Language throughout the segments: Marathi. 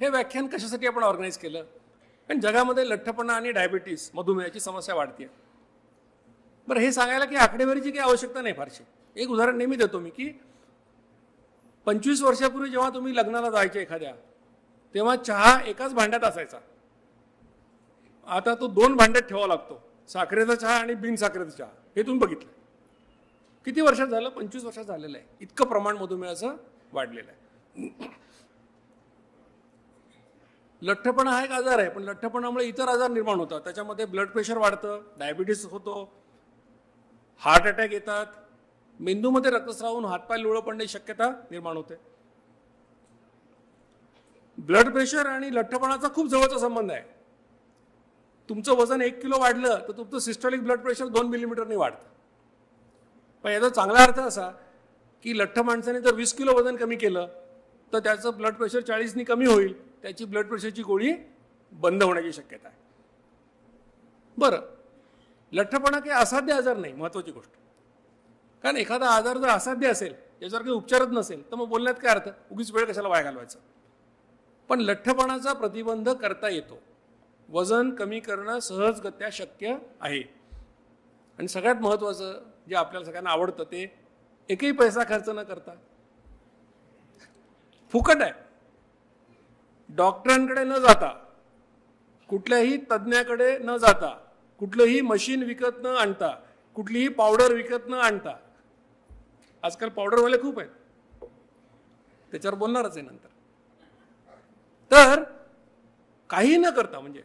हे व्याख्यान कशासाठी आपण ऑर्गनाईज केलं? कारण जगामध्ये लठ्ठपणा आणि डायबिटीस मधुमेहाची समस्या वाढते बरं हे सांगायला की आकडेवारीची काही आवश्यकता नाही फारशी. एक उदाहरण नेहमी देतो मी की पंचवीस वर्षापूर्वी जेव्हा तुम्ही लग्नाला जायचे एखाद्या तेव्हा चहा एकाच भांड्यात असायचा. आता तो दोन भांड्यात ठेवावा लागतो. साखरेचा चहा आणि बिनसाखरेचा चहा. हे तुम्ही बघितलं. किती वर्षात झालं? पंचवीस वर्षात झालेलं आहे. इतकं प्रमाण मधुमेहाचं वाढलेलं आहे. लठ्ठपणा हा एक आजार आहे पण लठ्ठपणामुळे इतर आजार निर्माण होतात. त्याच्यामध्ये ब्लड प्रेशर वाढतं डायबिटीस होतो हार्ट अटॅक येतात. मेंदूमध्ये रक्तस्रावून हातपाय लुळं पडण्याची शक्यता निर्माण होते. ब्लड प्रेशर आणि लठ्ठपणाचा खूप जवळचा संबंध आहे. तुमचं वजन एक किलो वाढलं तर तुमचं सिस्टॉलिक ब्लड प्रेशर दोन मिलीमीटरने वाढतं. पण याचा चांगला अर्थ असा की लठ्ठ माणसाने जर वीस किलो वजन कमी केलं तर त्याचं ब्लड प्रेशर चाळीसनी कमी होईल. त्याची ब्लड प्रेशरची गोळी बंद होण्याची शक्यता आहे. बरं. लठ्ठपणा काही असाध्य आजार नाही महत्त्वाची गोष्ट. कारण एखादा आजार जर असाध्य असेल याच्यावर काही उपचारच नसेल तर मग बोलण्यात काय अर्थ? उगीच वेळ कशाला वाया घालवायचा? पण लठ्ठपणाचा प्रतिबंध करता येतो. वजन कमी करणं सहजगत्या शक्य आहे. आणि सगळ्यात महत्त्वाचं जे आपल्याला सगळ्यांना आवडतं ते एकही पैसा खर्च न करता. फुकट आहे. डॉक्टरांकडे न जाता कुठल्याही तज्ज्ञाकडे न जाता कुठलंही मशीन विकत न आणता कुठलीही पावडर विकत न आणता आजकाल पावडरवाले खूप आहेत. त्याच्यावर बोलणारच आहे नंतर. तर काही न करता म्हणजे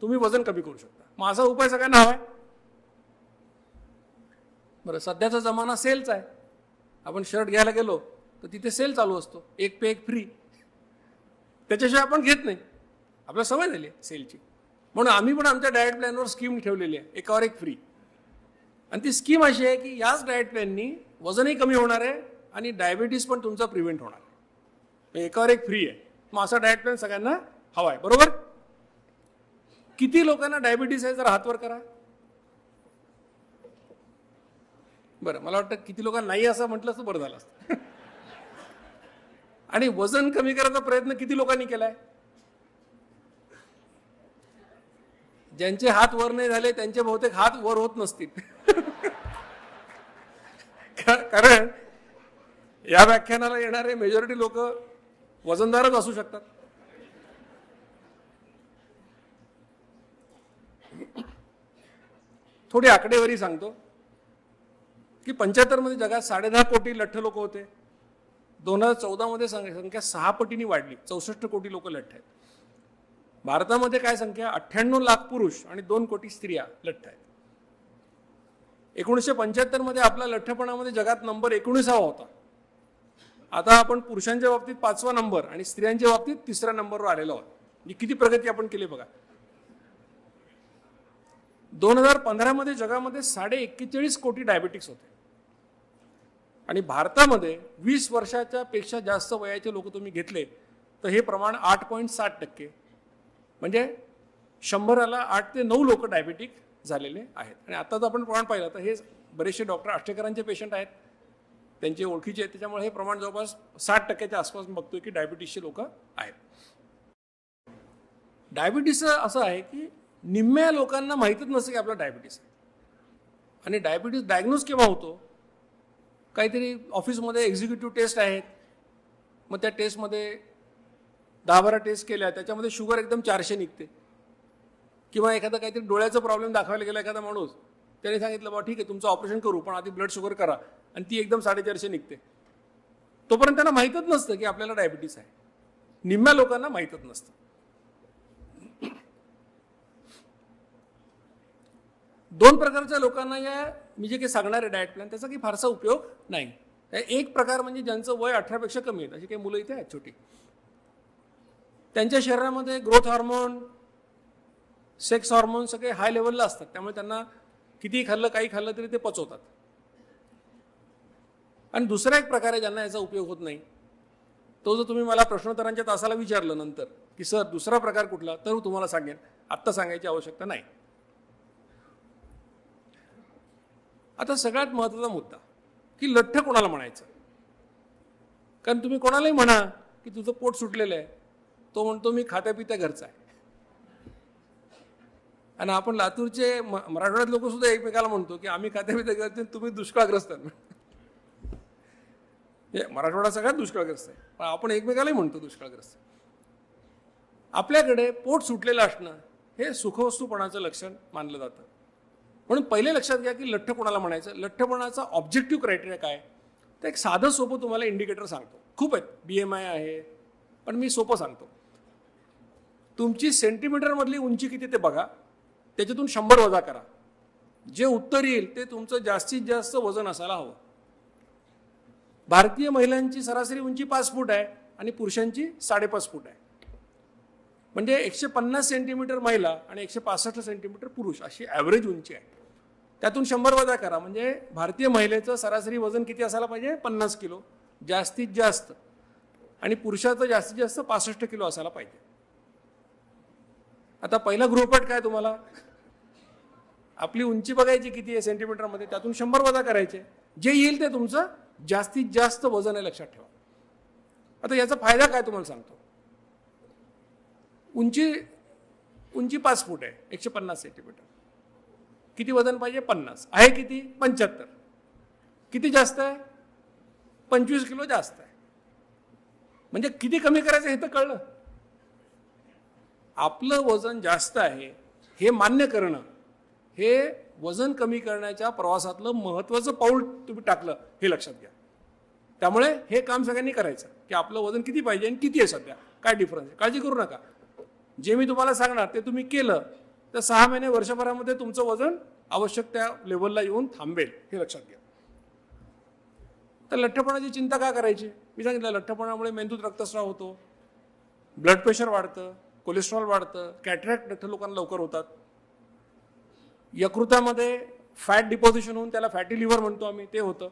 तुम्ही वजन कमी करू शकता. मग असा उपाय सगळ्यांना हवा आहे बरं सध्याचा जमाना सेलचा आहे. आपण शर्ट घ्यायला गेलो तर तिथे सेल चालू असतो. एक पे एक फ्री. त्याच्याशिवाय आपण घेत नाही. आपल्याला सवय झाली आहे सेलची. म्हणून आम्ही पण आमच्या डाएट प्लॅनवर स्कीम ठेवलेली आहे. एकावर एक फ्री आणि ती स्कीम अशी आहे की याच डाएट प्लॅननी वजनही कमी होणार आहे आणि डायबिटीस पण तुमचा प्रिव्हेंट होणार आहे. म्हणजे एकावर एक फ्री आहे. मग असा डायट प्लॅन सगळ्यांना हवा आहे. बरोबर? किती लोकांना डायबिटीस आहे जरा हातवर करा. बरं मला वाटतं किती लोकांना नाही असं म्हटलं तर बरं झालं असतं. आणि वजन कमी करायचा प्रयत्न किती लोकांनी केलाय? ज्यांचे हात वर नाही झाले त्यांचे बहुतेक हात वर होत नसतील. कारण या व्याख्यानाला येणारे मेजॉरिटी लोक वजनदारच असू शकतात. थोडी आकडेवारी सांगतो की पंच्याहत्तरमध्ये जगात साडेदहा कोटी लठ्ठ लोक होते. दोन हजार चौदामध्ये संख्या सहा पटीने वाढली. चौसष्ट कोटी लोक लठ्ठ आहेत. भारतामध्ये काय संख्या? अठ्ठ्याण्णव लाख पुरुष आणि दोन कोटी स्त्रिया लठ्ठ आहेत. एकोणीसशे पंच्याहत्तरमध्ये आपला लठ्ठपणामध्ये जगात नंबर एकोणीसावा होता. आता आपण पुरुषांच्या बाबतीत पाचवा नंबर आणि स्त्रियांच्या बाबतीत तिसऱ्या नंबरवर आलेलो आहोत. म्हणजे किती प्रगती आपण केली बघा. दोन हजार पंधरामध्ये जगामध्ये साडे एक्केचाळीस कोटी डायबेटिक्स होते. आणि भारतामध्ये वीस वर्षाच्या पेक्षा जास्त वयाचे लोक तुम्ही घेतले तर हे प्रमाण आठ पॉईंट साठ टक्के. म्हणजे शंभराला आठ ते नऊ लोक डायबेटिक झालेले आहेत. आणि आता जर आपण प्रमाण पाहिलं तर हे बरेचसे डॉक्टर आष्टेकरांचे पेशंट आहेत. त्यांचे ओळखीचे आहेत. त्याच्यामुळे हे प्रमाण जवळपास साठ टक्क्याच्या आसपास बघतोय की डायबिटीसचे लोक आहेत. डायबिटीस असं आहे की निम्म्या लोकांना माहीतच नसतं की आपला डायबिटीस आहे. आणि डायबिटीस डायग्नोज केव्हा होतो? काहीतरी ऑफिसमध्ये एक्झिक्युटिव्ह टेस्ट आहेत. मग त्या टेस्टमध्ये दहा बारा टेस्ट केल्या त्याच्यामध्ये शुगर एकदम चारशे निघते. किंवा एखादा काहीतरी डोळ्याचा प्रॉब्लेम दाखवायला गेला एखादा माणूस त्याने सांगितलं बा ठीक आहे तुमचं ऑपरेशन करू पण आधी ब्लड शुगर करा. आणि ती एकदम साडेचारशे निघते. तोपर्यंत त्यांना माहीतच नसतं की आपल्याला डायबिटीस आहे. निम्म्या लोकांना माहीतच नसतं. दोन प्रकारच्या लोकांना या मी जे काही सांगणार आहे डायट प्लॅन त्याचा काही फारसा उपयोग नाही. एक प्रकार म्हणजे ज्यांचं वय अठरापेक्षा कमी आहे. अशी काही मुलं इथे आहेत छोटी. त्यांच्या शरीरामध्ये ग्रोथ हार्मोन सेक्स हार्मोन सगळे हाय लेवलला असतात. त्यामुळे त्यांना कितीही खाल्लं काही खाल्लं तरी ते पचवतात. आणि दुसरा एक प्रकार आहे ज्यांना याचा उपयोग होत नाही. तो जर तुम्ही मला प्रश्नोत्तरांच्या तासाला विचारलं नंतर की सर दुसरा प्रकार कुठला? तर तुम्हाला सांगेन. आत्ता सांगायची आवश्यकता नाही. आता सगळ्यात महत्त्वाचा मुद्दा की लठ्ठ कोणाला म्हणायचं? कारण तुम्ही कोणालाही म्हणा की तुझं पोट सुटलेलं आहे तो म्हणतो मी खात्यापित्या घरचा आहे. आणि आपण लातूरचे म- मराठवाड्यात लोक सुद्धा एकमेकाला म्हणतो की आम्ही खात्यापित्या घरचे आणि तुम्ही दुष्काळग्रस्त हे मराठवाडा सगळ्यात दुष्काळग्रस्त आहे. पण आपण एकमेकालाही म्हणतो दुष्काळग्रस्त. आपल्याकडे पोट सुटलेलं असणं हे सुखवस्तूपणाचं लक्षण मानलं जातं. म्हणून पहिले लक्षात घ्या की लठ्ठ कोणाला म्हणायचं? लठ्ठपणाचा ऑब्जेक्टिव्ह क्रायटेरिया काय? तर एक साधं सोपं तुम्हाला इंडिकेटर सांगतो. खूप आहेत. बी एम आय आहे. पण मी सोपं सांगतो. तुमची सेंटीमीटरमधली उंची किती ते बघा. त्याच्यातून शंभर वजा करा. जे उत्तर येईल ते तुमचं जास्तीत जास्त वजन असायला हवं. भारतीय महिलांची सरासरी उंची पाच फूट आहे आणि पुरुषांची साडेपाच फूट आहे. म्हणजे एकशे पन्नास सेंटीमीटर महिला आणि एकशे पासष्ट सेंटीमीटर पुरुष अशी ॲव्हरेज उंची आहे. त्यातून शंभर वजा करा. म्हणजे भारतीय महिलेचं सरासरी वजन किती असायला पाहिजे? पन्नास किलो. जास्तीत जास्त. आणि पुरुषाचं जास्तीत जास्त पासष्ट किलो असायला पाहिजे. आता पहिला गृहपाठ काय तुम्हाला? आपली उंची बघायची किती आहे सेंटीमीटरमध्ये त्यातून शंभर वजा करायचे. जे येईल ते तुमचं जास्तीत जास्त वजन आहे लक्षात ठेवा. आता याचा फायदा काय तुम्हाला सांगतो? उंची उंची पाच फूट आहे. एकशे पन्नास सेंटीमीटर किती वजन पाहिजे? पन्नास. आहे किती? पंच्याहत्तर. किती जास्त आहे? पंचवीस किलो जास्त आहे. म्हणजे किती कमी करायचं हे तर कळलं. आपलं वजन जास्त आहे हे मान्य करणं हे वजन कमी करण्याच्या प्रवासातलं महत्त्वाचं पाऊल तुम्ही टाकलं हे लक्षात घ्या. त्यामुळे हे काम सगळ्यांनी करायचं की आपलं वजन किती पाहिजे आणि किती आहे सध्या? काय डिफरन्स आहे? काळजी करू नका. जे मी तुम्हाला सांगणार ते तुम्ही केलं तर सहा महिने वर्षभरामध्ये तुमचं वजन आवश्यक त्या लेवलला येऊन थांबेल हे लक्षात घ्या. तर लठ्ठपणाची चिंता का करायची? मी सांगितलं लठ्ठपणामुळे मेंदूत रक्तस्राव होतो ब्लड प्रेशर वाढतं कोलेस्ट्रॉल वाढतं कॅटरॅक्ट लठ्ठ लोकांना लवकर होतात. यकृतामध्ये फॅट डिपॉझिशन होऊन त्याला फॅटी लिव्हर म्हणतो आम्ही ते होतं.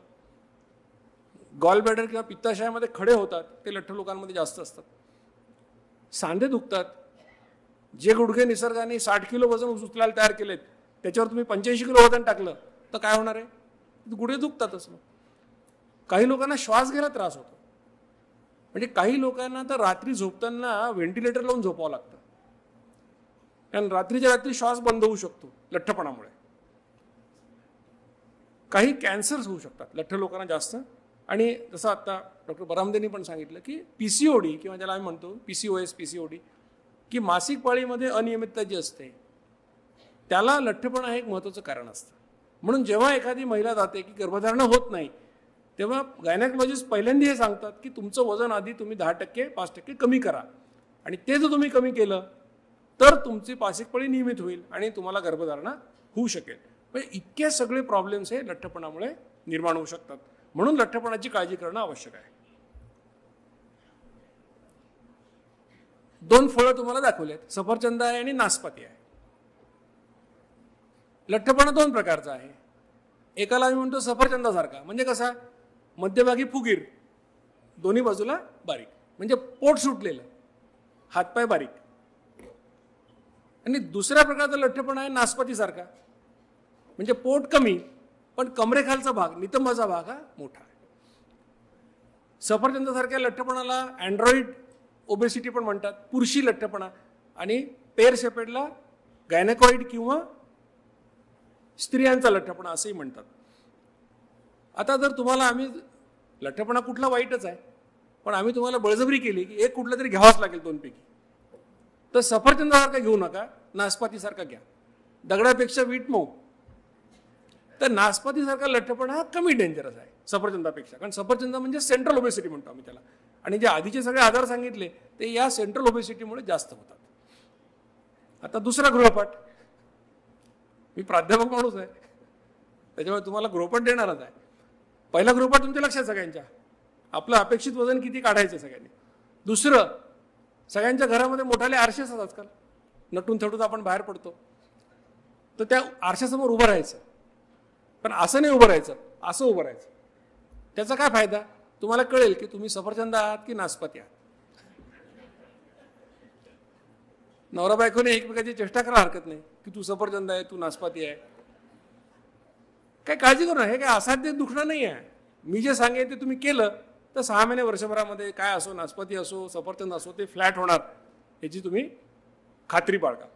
गॉल किंवा पित्ताशयामध्ये खडे होतात ते लठ्ठ लोकांमध्ये जास्त असतात. सांधे दुखतात जे गुडघे निसर्गाने साठ किलो वजन उचलायला तयार केलेत त्याच्यावर तुम्ही पंच्याऐंशी किलो वजन टाकलं तर काय होणार आहे? गुडघे दुखतातच मग. काही लोकांना श्वास घ्यायला त्रास होतो. म्हणजे काही लोकांना तर रात्री झोपताना व्हेंटिलेटर लावून झोपावं लागतं. कारण रात्रीच्या रात्री श्वास बंद होऊ शकतो लठ्ठपणामुळे. काही कॅन्सर्स होऊ शकतात लठ्ठ लोकांना जास्त. आणि जसं आता डॉक्टर बरामदेनी पण सांगितलं की पी सी ओ डी किंवा ज्याला आम्ही म्हणतो P C O S P C O D की मासिक पाळीमध्ये अनियमितता जी असते त्याला लठ्ठपणा हे एक महत्त्वाचं कारण असतं. म्हणून जेव्हा एखादी महिला जाते की गर्भधारणा होत नाही तेव्हा गायनॅकोलॉजिस्ट पहिल्यांदा हे सांगतात की तुमचं वजन आधी तुम्ही दहा टक्के पाच टक्के कमी करा. आणि ते जर तुम्ही कमी केलं तर तुमची मासिक पाळी नियमित होईल आणि तुम्हाला गर्भधारणा होऊ शकेल. म्हणजे इतके सगळे प्रॉब्लेम्स हे लठ्ठपणामुळे निर्माण होऊ शकतात. म्हणून लठ्ठपणाची काळजी करणं आवश्यक आहे. दोन फळं तुम्हाला दाखवलेत. सफरचंद आहे आणि नासपाती आहे. लठ्ठपणा दोन प्रकारचा आहे. एकाला आम्ही म्हणतो सफरचंदासारखा म्हणजे कसा? मध्यभागी फुगीर. दोन्ही बाजूला बारीक. म्हणजे पोट सुटलेलं. हातपाय बारीक. आणि दुसऱ्या प्रकारचा लठ्ठपणा आहे नासपतीसारखा म्हणजे पोट कमी पण कमरेखालचा भाग नितंबाचा भाग हा मोठा आहे. सफरचंदासारख्या लठ्ठपणाला अँड्रॉइड ओबेसिटी पण म्हणतात पुरुषी लठ्ठपणा. आणि पेर शेपेडला गायनेकॉइड किंवा स्त्रियांचा लठ्ठपणा असंही म्हणतात. आता जर तुम्हाला आम्ही लठ्ठपणा कुठला वाईटच आहे पण आम्ही तुम्हाला बळजबरी केली की एक कुठलं तरी घ्यावाच लागेल दोनपैकी. तर सफरचंदासारखा घेऊ नका नासपातीसारखा घ्या. दगडापेक्षा वीट मऊ. तर नासपातीसारखा लठ्ठपणा हा कमी डेंजरस आहे सफरचंदापेक्षा. कारण सफरचंद म्हणजे सेंट्रल ओबेसिटी म्हणतो आम्ही त्याला. आणि जे आधीचे सगळे आधार सांगितले ते या सेंट्रल ओबेसिटीमुळे जास्त होतात. आता दुसरा गृहपाठ. मी प्राध्यापक माणूस आहे. त्याच्यामुळे तुम्हाला गृहपाठ देणारच आहे. पहिला गृहपाठ तुमच्या लक्षात सगळ्यांच्या. आपलं अपेक्षित वजन किती काढायचं सगळ्यांनी. दुसरं सगळ्यांच्या घरामध्ये मोठाले आरशे असतात आजकाल. नटून थटून आपण बाहेर पडतो. तर त्या आरशासमोर उभं राहायचं. पण असं नाही उभं राहायचं. असं उभं राहायचं. त्याचा काय फायदा? तुम्हाला कळेल की तुम्ही सफरचंद आहात की नासपती आहात. नवरा बायकोने एकमेकाची चेष्टा करा हरकत नाही. की तू सफरचंद आहे तू नासपाती आहे. काय काळजी करू नका हे काय असाध्य दुखणं नाही आहे. मी जे सांगेन ते तुम्ही केलं तर सहा महिने वर्षभरामध्ये काय असो नासपती असो सफरचंद असो ते फ्लॅट होणार याची तुम्ही खात्री बाळगा.